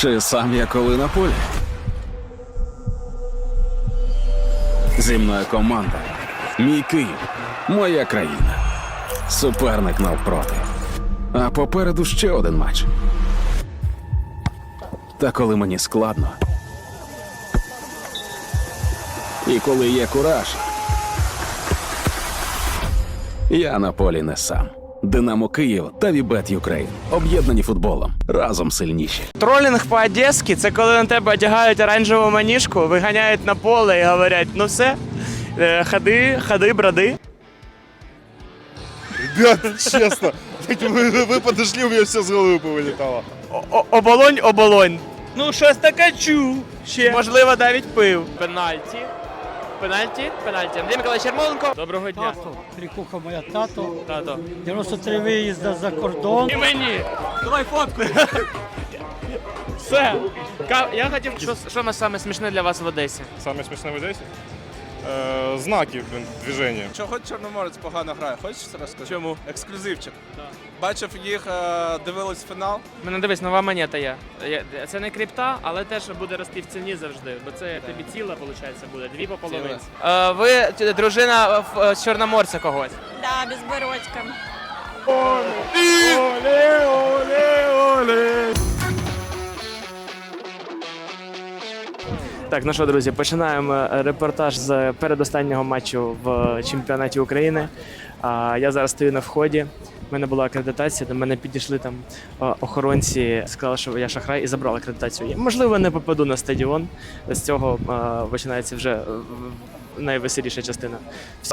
Чи сам я коли на полі? Зі мною команда. Мій Київ, моя країна. Суперник навпроти. А попереду ще один матч. Та коли мені складно. І коли є кураж. Я на полі не сам. Динамо Київ та Вібет Юкрейн. Об'єднані футболом. Разом сильніші. Тролінг по-одеськи це коли на тебе одягають оранжеву маніжку, виганяють на поле і говорять: ну все, е, ходи, ходи, бради. Ребят, честно, вы, вы подошли, у меня все с головы повылетало. О- о- Оболонь, оболонь. Ну, щось таке чу. Ще. Можливо, навіть пив. Пенальті. Пенальті, пенальті. Андрій Миколаївич Ярмоленко. Доброго дня. Тато, Крикуха моя тато. Тато. 93 виїзда за кордон. І мені. Давай фотку. Все. Ка- Я хотів, що, що саме смішне для вас в Одесі? Самое смешное в Одессе? Э, знаки блин, движения. Чого Чорноморець погано грає? Хочеш розкажи? Чому? Ексклюзивчик. Бачив їх, е, дивились фінал. Мене дивись, нова монета є. Це не крипта, але теж буде рости в ціні завжди, бо це тобі ціла, виходить, буде, дві по половинці. Е, ви дружина е, з Чорноморця когось. Да, безбородька. Так, ну що, друзі, починаємо е, репортаж з передостаннього матчу в чемпіонаті України. Я зараз стою на вході. У мене була акредитація, до мене підійшли там охоронці, сказали, що я шахрай і забрали акредитацію. Я, можливо, не попаду на стадіон. З цього починається вже е, найвеселіша частина.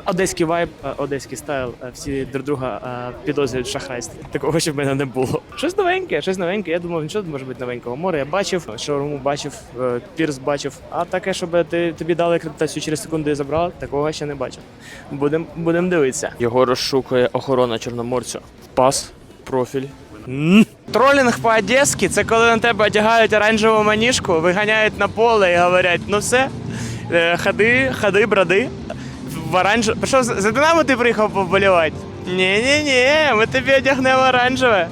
Одеський вайб, е, одеський стайл, е, всі друг друга е, підозрюють в. Такого ще в мене не було. Щось новеньке, щось новеньке. Я думав, нічого може бути новенького. Море я бачив, шаурму бачив, пірс бачив. А таке, щоб ти тобі дали акредитацію через секунду і забрали, такого ще не бачив. Будем, будем дивитися. Його розшукує охорона чорноморцю. Пас, профіль. Тролінг по-одеськи це коли на тебе одягають оранжеву маніжку, виганяють на поле і говорять: ну все, ходи, ходи, бради. В оранж... Що, за за Динамо ти приїхав поболівати? Ні-ні-ні, ми тобі одягнемо оранжеве.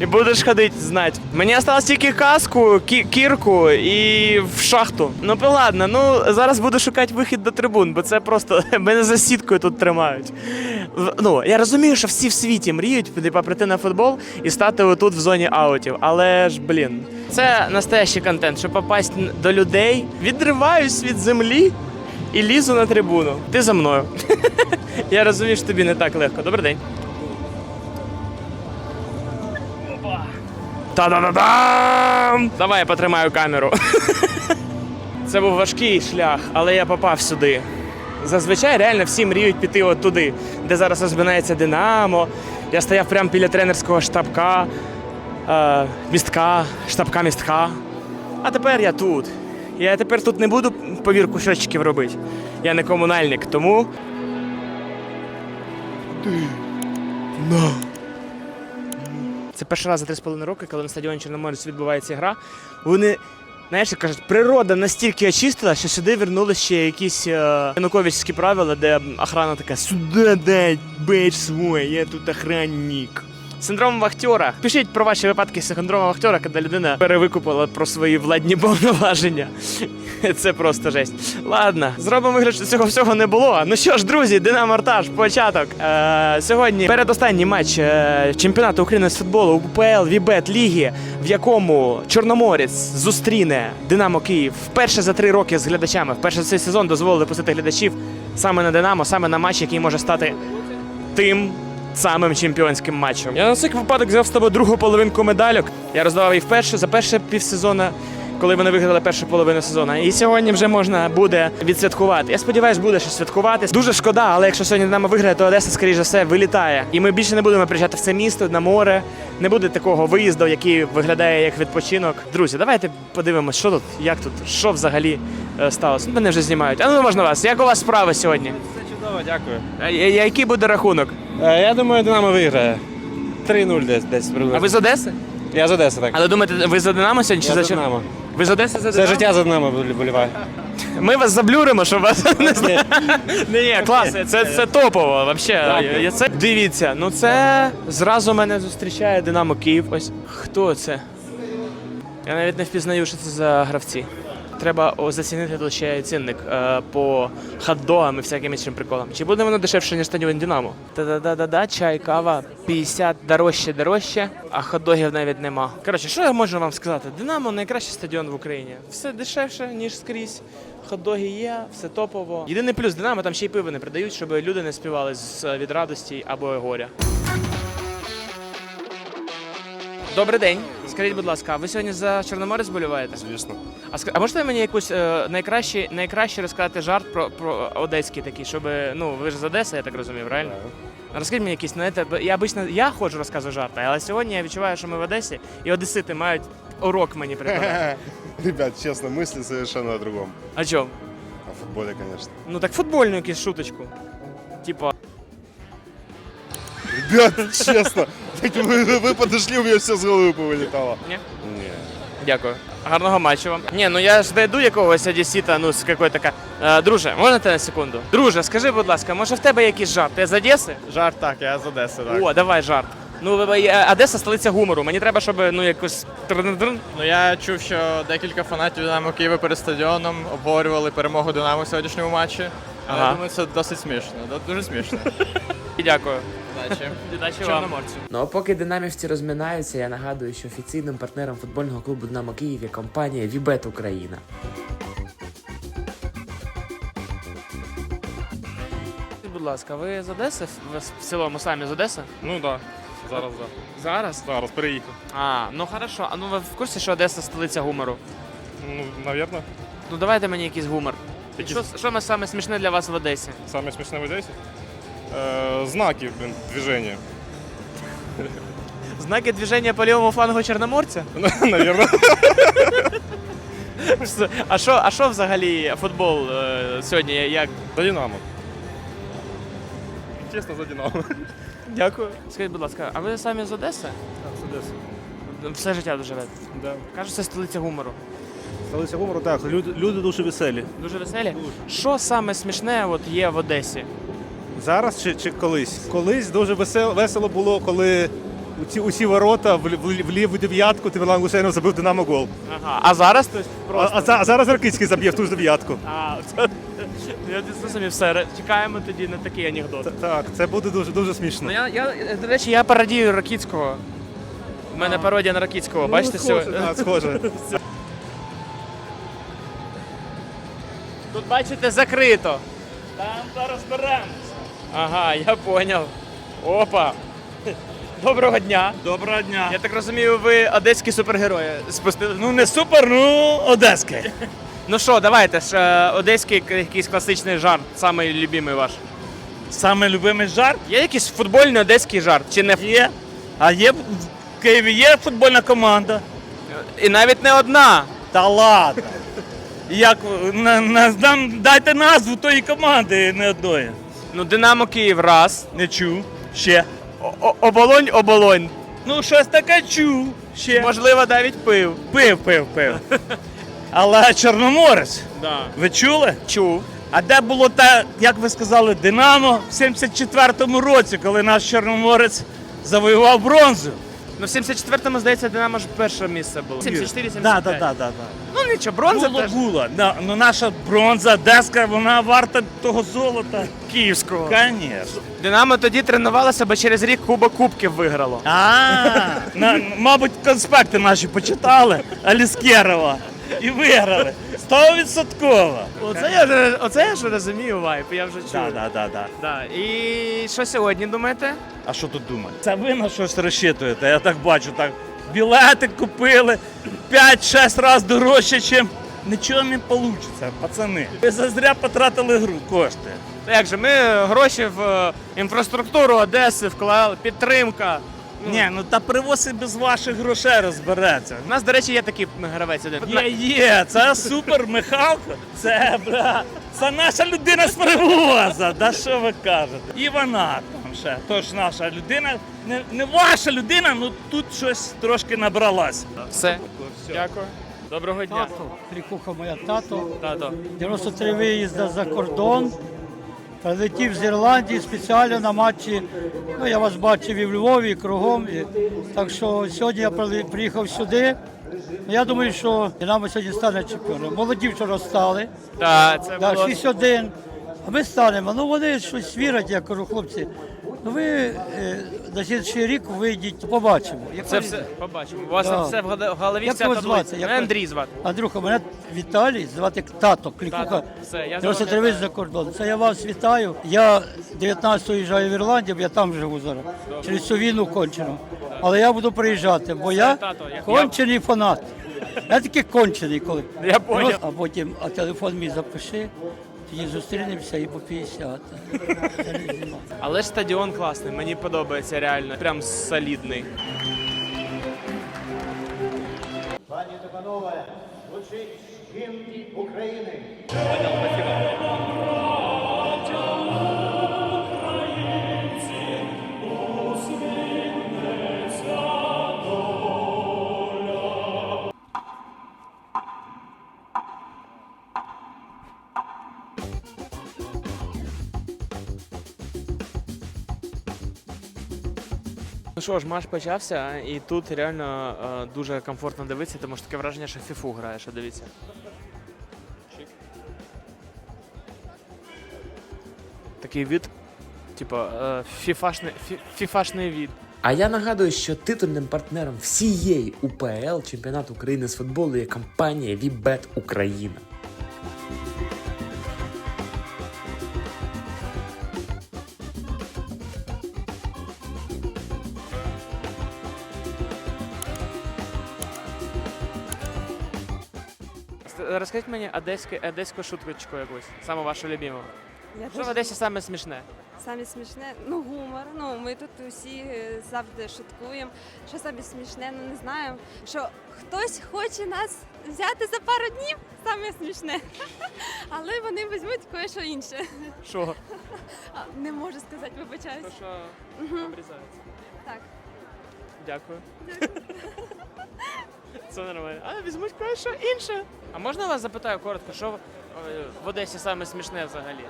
І будеш ходити знати. Мені осталось тільки каску, кі- кірку і в шахту. Ну ладно, ну зараз буду шукати вихід до трибун, бо це просто мене за сіткою тут тримають. Ну, я розумію, що всі в світі мріють типа, прийти на футбол і стати отут в зоні аутів. Але ж, блін, це настоящий контент, щоб попасти до людей, відриваюсь від землі і лізу на трибуну. Ти за мною. Я розумію, що тобі не так легко. Добрий день. Та-да-да-дам! Давай я потримаю камеру. Це був важкий шлях, але я попав сюди. Зазвичай реально всі мріють піти от туди, де зараз розминається Динамо. Я стояв прямо біля тренерського штабка, е, містка, штабка містка. А тепер я тут. Я тепер тут не буду повірку щочиків робити. Я не комунальник, тому. Це перший раз за 3,5 роки, коли на стадіоні Чорноморець відбувається гра. Вони, знаєш, кажуть, природа настільки очистила, що сюди вернули ще якісь е, януковичські правила, де охрана така сюди дай бейдж свой, я тут охранник. Синдром вахтера. Пишіть про ваші випадки синдрома вахтера, коли людина перевикупила про свої владні повноваження. Це просто жесть. Ладно, зробимо вигляд, що цього всього не було. Ну що ж, друзі, Динамо Артаж, початок. Е, сьогодні передостанній матч е, чемпіонату України з футболу УПЛ Вібет Ліги, в якому Чорноморець зустріне Динамо Київ вперше за три роки з глядачами. Вперше за цей сезон дозволили пустити глядачів саме на Динамо, саме на матч, який може стати тим самим чемпіонським матчем. Я на цей випадок взяв з тобою другу половинку медальок. Я роздавав їх вперше за перше півсезона, коли вони виграли першу половину сезону. І сьогодні вже можна буде відсвяткувати. Я сподіваюся, буде щось святкувати. Дуже шкода, але якщо сьогодні Динамо виграє, то Одеса, скоріш за все, вилітає. І ми більше не будемо приїжджати в це місто на море. Не буде такого виїзду, який виглядає як відпочинок. Друзі, давайте подивимось, що тут, як тут, що взагалі е, сталося. Ну, Мене вже знімають. А ну можна вас. Як у вас справи сьогодні? Чудово, дякую. А я- Який буде рахунок? Е, Я думаю, Динамо виграє. 3-0 десь десь приблизно. А ви з Одеси? Я з Одеси, так. Але думаєте, ви за Динамо сьогодні чи Я за за Динамо. Ви з Одеси за Все Динамо? життя за Динамо боліваю. Ми вас заблюримо, щоб вас не знаю. Ні, ні, клас, це, це топово. Вообще. Я- Це дивіться, ну це зразу мене зустрічає Динамо Київ. Ось хто це? Я навіть не впізнаю, що це за гравці. Треба зацінити тут ще цінник е, по хот-догам і всяким іншим приколам. Чи буде воно дешевше, ніж стадіон Динамо? Та-да-да-да-да, чай, кава 50 дорожче, дорожче, а хот-догів навіть нема. Коротше, що я можу вам сказати? Динамо найкращий стадіон в Україні. Все дешевше, ніж скрізь. Хот-доги є, все топово. Єдиний плюс Динамо там ще й пиво не продають, щоб люди не співали з від радості або горя. Добрий день. Скажіть, будь ласка, ви сьогодні за Чорноморець болюваєте? Звісно. А, ск- а можете мені якусь е, найкраще, найкраще розказати жарт про, про одеський такий, щоб ну ви ж з Одеси, я так розумію, правильно? Розкажіть мені якісь, знаєте, бо я обично я ходжу розказую жарти, але сьогодні я відчуваю, що ми в Одесі, і одесити мають урок мені преподати. Ребят, честно, мысли совершенно о другом. А чому? О футболе, конечно. Ну так футбольну якусь шуточку. Типа, Ребят, честно, так вы, вы подошли, у меня все с головы повылетало. Ні? Не. дякую. Гарного матчу вам. Ні, ну я ж дойду якогось одесіта, ну з якої така. Е, друже, можна тебе на секунду? Друже, скажи, будь ласка, може в тебе якийсь жарт? Ти з Одеси? Жарт так, я з Одеси, так. О, давай жарт. Ну, ви- ви- е, Одеса столиця гумору. Мені треба, щоб ну якось. трн-трн. Ну я чув, що декілька фанатів Динамо Києва перед стадіоном обговорювали перемогу Динамо в сьогоднішньому матчі. Але Ага. я думаю, це досить смішно. да- Дуже смішно. І Дякую. Удачі. Удачі вам. Ну а поки динамівці розминаються, я нагадую, що офіційним партнером футбольного клубу Динамо Київ є компанія Вібет Україна. Будь ласка, ви з Одеси? Ви в цілому самі з Одеси? Ну так, да. зараз да. Зараз? Зараз переїхав. А, ну хорошо. А ну ви в курсі, що Одеса столиця гумору? Ну, навірно, Ну давайте мені якийсь гумор. Якийсь- Що, що ми саме смішне для вас в Одесі? саме смішне в Одесі. Е, знаки, блін, движення. Знаки движення по лівому флангу Чорноморця? Навірно. А що, а що взагалі футбол е, сьогодні? Як? За Динамо. Чесно, за Динамо. Дякую. Скажіть, будь ласка, а ви самі з Одеси? Так, з Одеси. Все життя тут живете. Да. Кажуть, це столиця гумору. Столиця гумору, так, люди, люди дуже веселі. Дуже веселі. Що саме смішне от є в Одесі? Зараз чи, чи колись? Колись дуже весело, весело було, коли ці усі ворота в, в, в ліву дев'ятку Тимирлан Гусейнов забив Динамо гол. Ага. А зараз то А, просто. а, за- а зараз Ракицький заб'є в ту ж дев'ятку. А, це... Я зрозумів все. Чекаємо тоді на такий анекдот. Т- Так, це буде дуже дуже смішно. Ну я, я до речі, я пародію Ракіцького. У мене пародія на Ракіцького. Бачите, ну, схоже, сьогодні? так, схоже. Тут бачите закрито. Там зараз беремося. Ага, я поняв. Опа. Доброго дня. Доброго дня. Я так розумію, ви одеські супергерої спустили. Ну не супер, ну одеський. Ну що, давайте ж е, одеський к- якийсь класичний жарт, самий любимий ваш. Саме любимий жарт Є якийсь футбольний одеський жарт? Чи не є. А є в Києві є футбольна команда. і навіть не одна. Та ладно. Як на, на, нам дайте назву тої команди не одної. Ну, Динамо Київ раз. Не чув. Ще. О- оболонь, оболонь. Ну, щось таке чув. Ще. Можливо, навіть пив. Пив, пив, пив. Але Чорноморець, Да. ви чули? Чув. А де було те, як ви сказали, Динамо в 74-му році, коли наш Чорноморець завоював бронзу? Ну, в 74-му, здається, Динамо ж перше місце було. 74 75 Так, так, так, да. Ну нічого, бронза було, теж було. Да, ну наша бронза, деска, вона варта того золота. київського. Звісно. Динамо тоді тренувалося, бо через рік Куба Кубків виграло. А, на, мабуть, конспекти наші почитали Аліскєрова і виграли. Стовідсотково. Оце я, ж- оце я ж розумію вайп, я вже чую. Да, да, да, да. Да. І що сьогодні думаєте? А що тут думати? Це ви на щось розчитуєте, я так бачу. Так. Білети купили 5-6 разів дорожче, ніж нічого не вийде, пацани. Ви зазря потратили гру кошти. Як же, ми гроші в е, інфраструктуру Одеси вклали, підтримка. Ні, ну та привоз і без ваших грошей розбереться. У нас, до речі, є такий гравець один. Є, є, це супер Михалко. Це, бля, це наша людина з привоза. Да що ви кажете? І вона там ще. Тож наша людина, не, не ваша людина, ну тут щось трошки набралась. Все. Дякую. Доброго дня. Тато, Крикуха моя тато. Тато. 93 виїзда за кордон. Прилетів з Ірландії спеціально на матчі. Ну, я вас бачив і в Львові, і кругом. І, так що сьогодні я приїхав сюди. Я думаю, що Динамо сьогодні стане чемпіоном. Молоді вчора стали. да, це Да, 6-1. А ми станемо. Ну вони щось вірять, я кажу, хлопці. Ну ви е, на слідчий рік вийдіть, побачимо. Яка Це все побачимо. У вас Да. все в голові Як вся таблиця. звати? Мене Як- Андрій звати. Андрюха, мене Віталій, звати тато, клікуха. Тато, все, я 93 за кордон. Це я вас вітаю. Я 19-го їжджаю в Ірландію, бо я там живу зараз. Через цю війну кончену. Але я буду приїжджати, бо я тато, я- кончений фанат. Я такий кончений, коли. Я поняв. Ну, А потім, а телефон мій запиши, тоді зустрінемося і по 50. Це не знімати. Але ж стадіон класний, мені подобається реально. Прям солідний. Пані та панове, звучить гімн України. Що ж, матч почався, і тут реально е, дуже комфортно дивитися, тому що таке враження, що фіфу граєш, а дивіться. Такий від, типу, е, фіфашний, фі, фіфашний від. А я нагадую, що титульним партнером всієї УПЛ чемпіонату України з футболу є компанія Вібет Україна. Розкажіть мені одеську, одеську шуточку якусь, саме вашу любиму. Я Що в Одесі саме смішне? самі смішне. Ну, гумор. Ну, ми тут усі е, завжди шуткуємо. Що самі смішне, ну не знаю. Що хтось хоче нас взяти за пару днів, саме смішне. Але вони візьмуть кое-що інше. Що? Не можу сказати, вибачаюсь. То, що обрізається. Так. Дякую. Це нормально. А візьмуть кое-що інше. А можна вас запитаю коротко, що е, в Одесі саме смішне взагалі?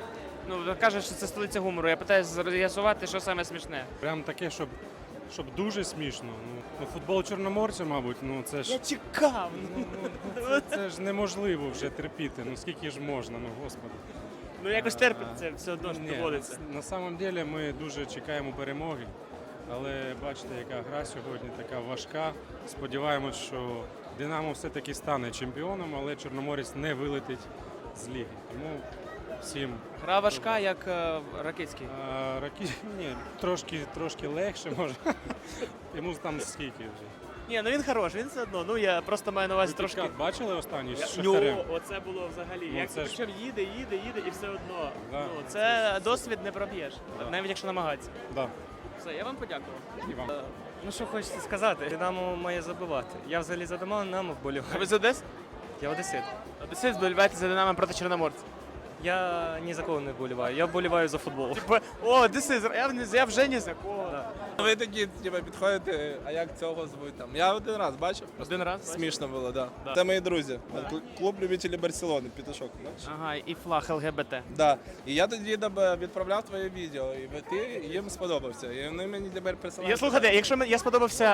Ну, ви що це столиця гумору. Я питаю з'ясувати, що саме смішне. Прям таке, щоб, щоб дуже смішно. Ну, ну, футбол чорноморця, мабуть, ну це ж. Я чекав. Ну, ну, це, це ж неможливо вже терпіти. Ну скільки ж можна, ну господи. Ну якось терпиться, все одно ж Ні, доводиться. на самом деле ми дуже чекаємо перемоги, але бачите, яка гра сьогодні така важка. Сподіваємось, що Динамо все-таки стане чемпіоном, але Чорноморець не вилетить з ліги. Тому всім Гра важка, як е, Ракицький. а, ракі... Ні, трошки, трошки легше може. Йому там скільки вже. Ні, ну він хороший, він все одно. Ну я просто маю на увазі трошки. Бачили останній з Ну, оце було взагалі. Ну, Як це ж- причому їде, їде, їде і все одно. Да. Ну, це досвід не проб'єш, Да. навіть якщо намагатися. Да. Все, я вам подякував. І вам. Ну що хочеться сказати, Динамо має забивати. Я взагалі за Динамо А вболіваю. ви з Одеси? Я одесит. Одесит вболіваєте за Динамо проти Чорноморця. Я ні за кого не вболіваю, я вболіваю за футбол. Типа, о, Одесит, я, не- я вже не за кого. Ви такі, типу, підходите, а як цього звуть там? Я один раз бачив. просто Один раз? Смішно було, так. Да. Да. Це мої друзі. Кл- Клуб любителів Барселони, пітушок. Бачиш? Ага, і флаг ЛГБТ. Да. І я тоді тебе відправляв твоє відео, і ви- ти їм сподобався. І вони мені тепер присилають. Я слухайте, якщо мен- я сподобався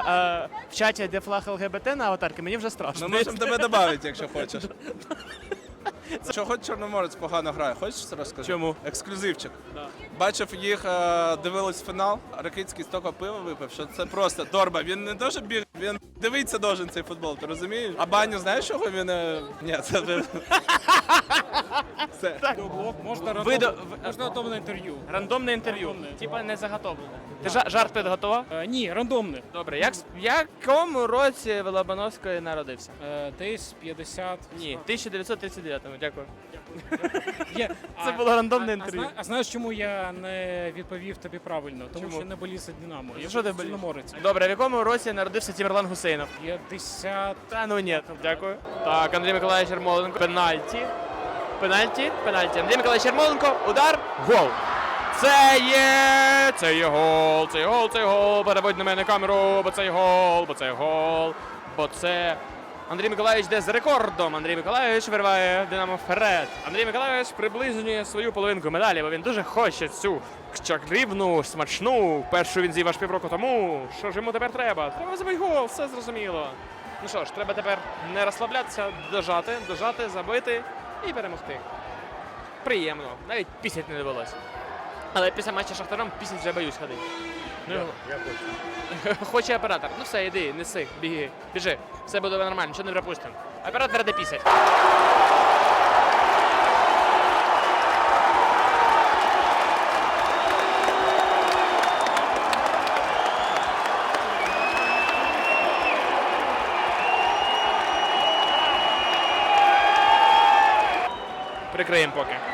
е, в чаті, де флаг ЛГБТ на аватарки, мені вже страшно. Ми можемо тебе додати, якщо хочеш. Хоч Чорноморець погано грає, хочеш розказати? Чому? Ексклюзивчик. Да. Бачив їх, е, дивились фінал. Ракицький стільки пива випив, що це просто торба. Він не дуже біг, він дивитися должен цей футбол, ти розумієш? А баню знаєш, чого він. е, Ні, це ви. Все. Можна Ви до- ви- можна рандомне інтерв'ю. Рандомне інтерв'ю. Типа не заготовлене. Ти жа- жарт підготував? Е, ні, рандомне. Добре, як с- в якому році в Лобановської народився? Е, десь 50. Ні, 1939-му, дякую. Є. Це було рандомне інтерв'ю. А, зна- а знаєш, чому я не відповів тобі правильно? Тому Чому? що не болів за Динамо. Я що ти болів? чорноморець. Добре, в якому році народився Тімерлан Гусейнов? 50. Та ну ні, дякую. Так, Андрій Миколаївич Ярмоленко. Пенальті. Пенальті, пенальті. Андрій Миколаївич Ярмоленко, удар, гол. Це є, це є гол, це є гол, це є гол. Переводь на мене камеру, бо це є гол, бо це гол, бо це. Андрій Миколаївич йде з рекордом. Андрій Миколаївич вириває Динамо вперед. Андрій Миколаївич приближує свою половинку медалі, бо він дуже хоче цю чаклівну, смачну. Першу він з'їв аж півроку тому. Що ж йому тепер треба? Треба забити гол, все зрозуміло. Ну що ж, треба тепер не розслаблятися, дожати, дожати, забити і перемогти. Приємно, навіть пісять не довелося. Але після матчу з Шахтарем пісять вже боюсь ходити. Ну, Я хочу. Хоче оператор. Ну все, йди, неси, біги, біжи. Все буде нормально, нічого не пропустимо. Оператор веде пісять. Прикриємо поки.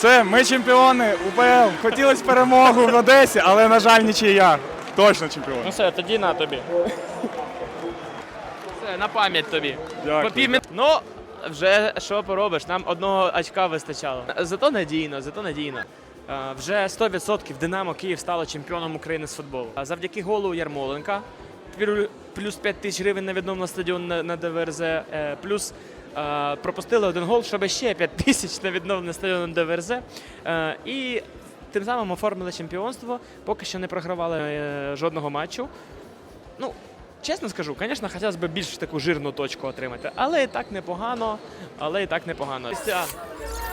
Все, ми чемпіони УПЛ. Хотілося перемогу в Одесі, але, на жаль, нічия. Точно чемпіон. Ну все, тоді на тобі. Все, на пам'ять тобі. Дякую. По півмі- Ну, вже що поробиш, нам одного очка вистачало. Зато надійно, зато надійно. Е, Вже 100% Динамо Київ стало чемпіоном України з футболу. А Завдяки голу Ярмоленка, плю- плюс 5 тисяч гривень на відновлено стадіон на, на ДВРЗ, е, плюс пропустили один гол, щоб ще 5 тисяч на відновлення стадіону на ДВРЗ. Е, І тим самим оформили чемпіонство, поки що не програвали е, жодного матчу. Ну, чесно скажу, звісно, хотілося б більш таку жирну точку отримати, але і так непогано. Але і так непогано.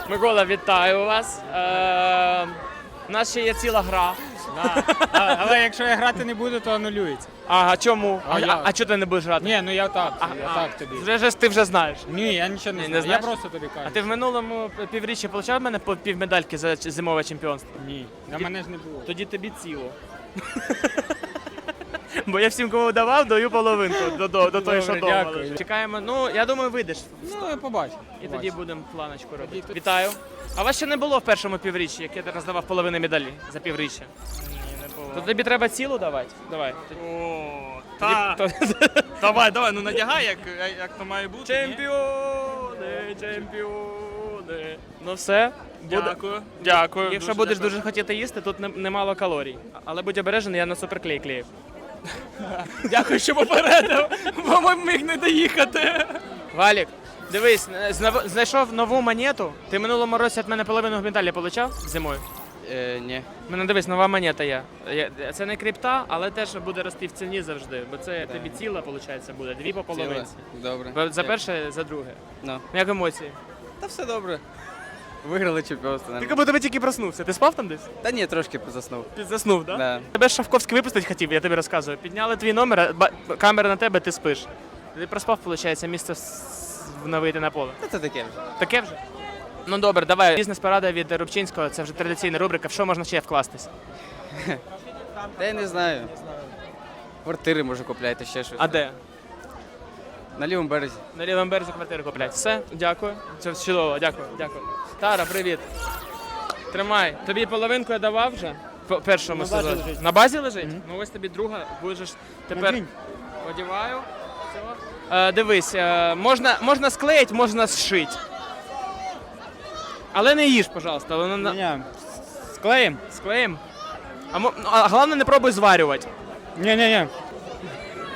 Микола, вітаю вас. Е, у нас ще є ціла гра. Але якщо я грати не буду, то анулюється. Ага, а чому? А А, я- а, чого ти не будеш грати? Ні, ну я так, А, я а, так тобі. Вже ж ти вже знаєш. Ні, я нічого не Ні, знаю. не Я знаєш? просто тобі кажу. А ти в минулому півріччі отримав в мене по півмедальки за ч- зимове чемпіонство? Ні, на мене ж не було. Тоді тобі ціло. Бо я всім, кому давав, даю половинку до, до, до тої, що Добре, дома. дякую. лежить. Чекаємо. Ну, я думаю, вийдеш. Ну, я побачу. І тоді будемо планочку робити. Вітаю. А вас ще не було в першому півріччі, як я роздавав половину медалі за півріччя. Ні, не було. То тобі треба цілу давати? Давай. О, Тоді- то- Давай, давай, ну надягай, як, як то має бути. Чемпіони, чемпіони. Ну все. Буде. Дякую. Дякую. Якщо будеш дуже хотіти їсти, тут не- немало калорій. Але будь обережений, я на суперклей клеїв. Дякую, що попередив, бо ми міг не доїхати. Валік, дивись, знав- знайшов нову монету. Ти минулому році від мене половину медалі получав зимою. Е, ні. Мене дивись, нова монета є. Є- Це не крипта, але теж буде рости в ціні завжди. Бо це тобі ціла, виходить, буде. Дві по половинці. Добре. Бо За перше, за друге. Ну. Як емоції? Та все добре. Виграли чемпіонство. Ти як будто тільки проснувся. Ти спав там десь? Та ні, трошки заснув, так? Да. Тебе ж Шавковський випустить хотів, я тобі розказую. Підняли твій номер, а ба- камера на тебе, ти спиш. Ти проспав, виходить, місце с- вновити на поле. Та це таке вже. Таке вже? Ну добре, давай. Бізнес-порада від Рубчинського, це вже традиційна рубрика. В що можна ще вкластись? Та я не знаю. Квартири може купляйте, ще щось. А де? На лівому березі. На лівому березі квартиру куплять. Все, дякую. Це чудово, дякую, дякую. Тара, привіт. Тримай. Тобі половинку я давав вже? По першому На базі сезоні. лежить. На базі лежить? Ну ось тобі друга, будеш тепер. Надінь. Одіваю. Все. Е, дивись, е, можна, можна склеїти, можна зшити. Але не їж, пожалуйста. Воно на... Ні, Склеїм? Склеїм. А, мо- ну, а головне не пробуй зварювати. ні, ні, ні.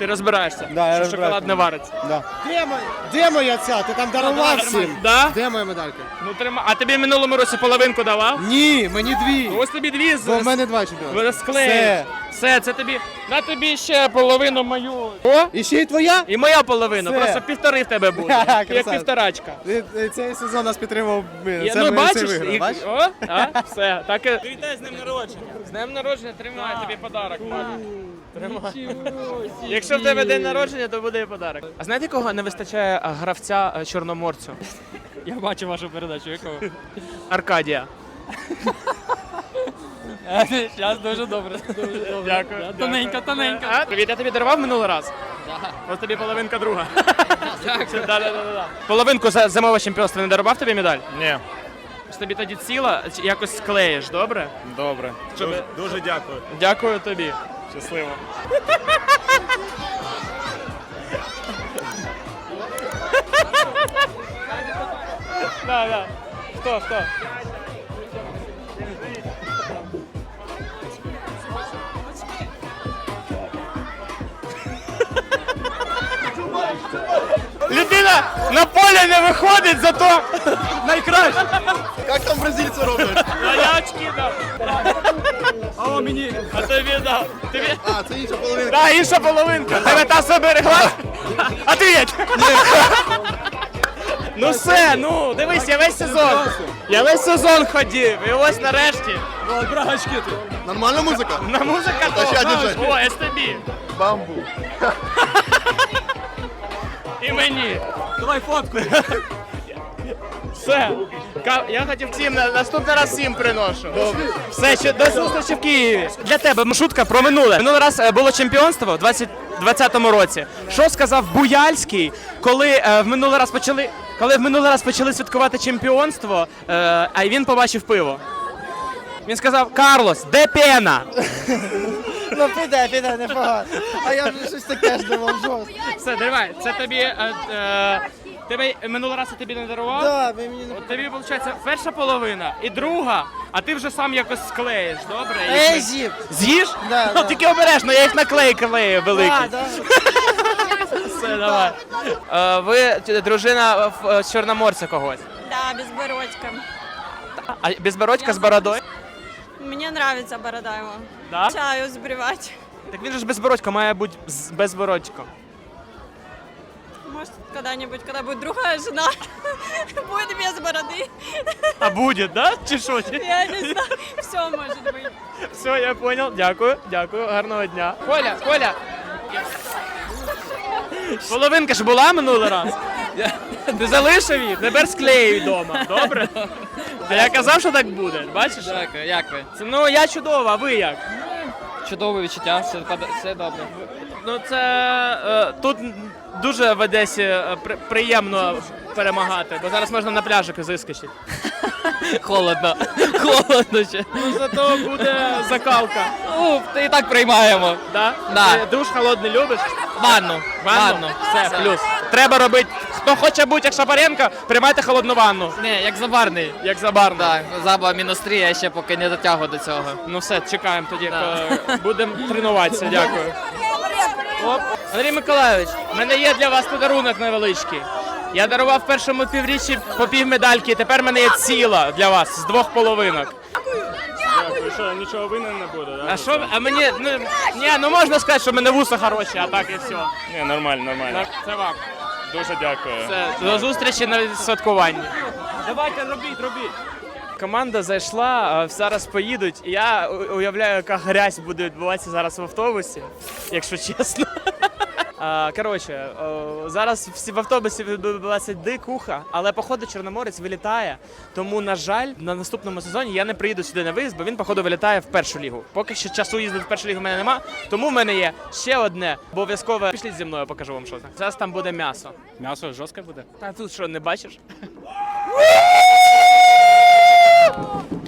Ти розбираєшся, Да, я що розбираюсь. шоколад не вариться. Да. Де, моя- де моя ця? Ти там дарував всім? Да? Де моя медалька? Ну, трима... А тобі минулому році половинку давав? Ні, мені дві. Ось тобі дві з... Бо в мене два чемпіони. Все. склеїв. Все. Це тобі. На тобі ще половину мою. О! І ще й твоя? І моя половина. Все. Просто півтори в тебе буде. Як красавчик. півторачка. Цей сезон нас підтримав. Я, Це ну ми бачиш, виграли, і- бачиш? О, а, все, так і... Вітаю з ним народження. З днем народження тримай тобі подарок. Тримай. Якщо в тебе день народження, то буде і подарок. А знаєте, кого не вистачає а, гравця а, чорноморцю? Я бачу вашу передачу, якого? Аркадія. Зараз дуже добре. Дякую. Тоненько, тоненько. А, Привіт, я тобі дарував минулий раз? Ось тобі половинка друга. Дякую. Половинку за зимове чемпіонство не дарував тобі медаль? Ні. Ось тобі тоді ціла, чи якось склеїш, добре? Добре. Дуже, дуже дякую. Дякую тобі. Щасливо. Да, да. Хто, хто? Людина на поле не виходить, зато найкраще. Як там бразильці роблять? А я очки дав. А мені. А тобі дав. Тобі. А, це інша половинка. Да, інша половинка. Тебе та соберегла? Ответь! Ну все, ну дивись, я весь сезон. Я весь сезон ходив. І ось нарешті. Нормальна музика? На музика то. О, СТБ. Бамбу. І мені. Давай фотку. Все. Ка- Я хотів всім на наступний раз всім приношу. Все, ще до зустрічі в Києві. Для тебе шутка про минуле. Минулий раз е, було чемпіонство у 2020 році. Що сказав Буяльський, коли е, в минулий раз почали. Коли в минулий раз почали святкувати чемпіонство, е, а він побачив пиво. Він сказав: Карлос, де пена? Ну піде, піде, непогано. А я вже щось таке ж думав, жорстко. Все, давай, це тобі. Е, е, тебе минулий раз я тобі не дарував. Так, ви мені не От тобі виходить перша половина і друга, а ти вже сам якось склеїш, добре? Ей, Їх- зіп! З'їш? Да, Ну, да. Тільки обережно, я їх наклею клею великі. Да, да. Все, давай. Е, ви т- дружина е, з чорноморця когось. Да, безбородька. А безбородька з бородою? Мені подобається борода його. Да? Чаю збривати. Так він же ж безбородько, має бути з безбородько. Может, когда-нибудь, когда будет другая жена, будет без бороды. А буде, да? Чи що? Я не знаю. Все может быть. Все, я понял. Дякую, дякую, гарного дня. Коля, Коля. Половинка ж була минулий раз. Не залишив її, тепер склеюй вдома, добре? Та я казав, що так буде, бачиш? Дякую, як ви? Це, ну я чудова, а ви як? Чудове відчуття, все, все добре. Ну це е, тут дуже в Одесі е, при- приємно перемагати, бо зараз можна на пляжик зискочити. Холодно. Холодно ще. Ну зато буде закалка. Ну, і так приймаємо. Да? Да. Ти душ холодний любиш? Ванну. Ванну? Все, плюс. Треба робити. Хто хоче бути як Шапаренко, приймайте холодну ванну. Не, як забарний. Як забарно. Так, заба мінус 3, я ще поки не дотягую до цього. Ну все, чекаємо тоді. Да. е, Будемо тренуватися. Дякую. Оп. Андрій Миколайович, в мене є для вас подарунок невеличкий. Я дарував в першому півріччі по пів медальки, тепер в мене є ціла для вас з двох половинок. Дякую, що нічого винен не буде, да? А що? А мені ну ні, ну можна сказати, що в мене вуса хороші, а так і все. Ні, нормально, нормально. Це вам. Дуже дякую. Все, до зустрічі на святкуванні. Давайте робіть, робіть. Команда зайшла, зараз поїдуть. Я уявляю, яка грязь буде відбуватися зараз в автобусі, якщо чесно. Коротше, зараз всі в автобусі відбувається дикуха, але походу Чорноморець вилітає. Тому, на жаль, на наступному сезоні я не приїду сюди на виїзд, бо він, походу, вилітає в першу лігу. Поки що часу їздити в першу лігу в мене нема. Тому в мене є ще одне обов'язкове. Пішліть зі мною, покажу вам що це. Зараз там буде м'ясо. М'ясо жорстке буде? Та тут що, не бачиш?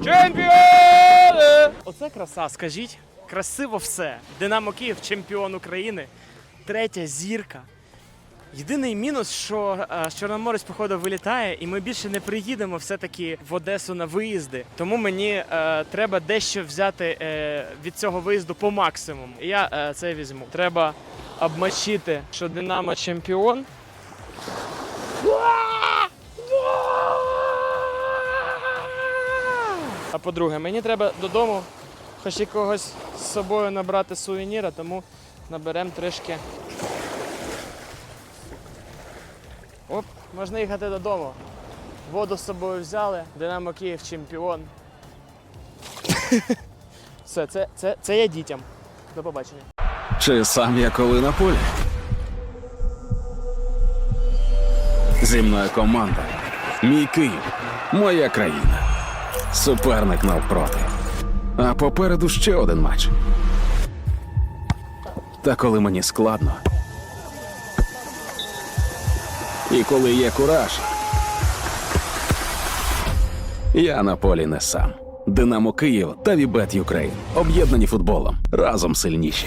Чемпіони! Оце краса, скажіть. Красиво все. Динамо Київ, чемпіон України, третя зірка. Єдиний мінус, що е, Чорноморець, походу, вилітає, і ми більше не приїдемо все-таки в Одесу на виїзди. Тому мені е, треба дещо взяти е, від цього виїзду по максимуму. Я е, це візьму. Треба обмочити, що Динамо чемпіон. А по-друге, мені треба додому хоч якогось з собою набрати сувеніра, тому наберемо трішки. Оп, можна їхати додому. Воду з собою взяли, Динамо Київ чемпіон. Все, це, це, це я дітям. До побачення. Чи сам я коли на полі? Зі мною команда. Мій Київ, моя країна. Суперник навпроти. А попереду ще один матч. Та коли мені складно. І коли є кураж. Я на полі не сам. Динамо Київ та Вібет Юкрейн. Об'єднані футболом. Разом сильніші.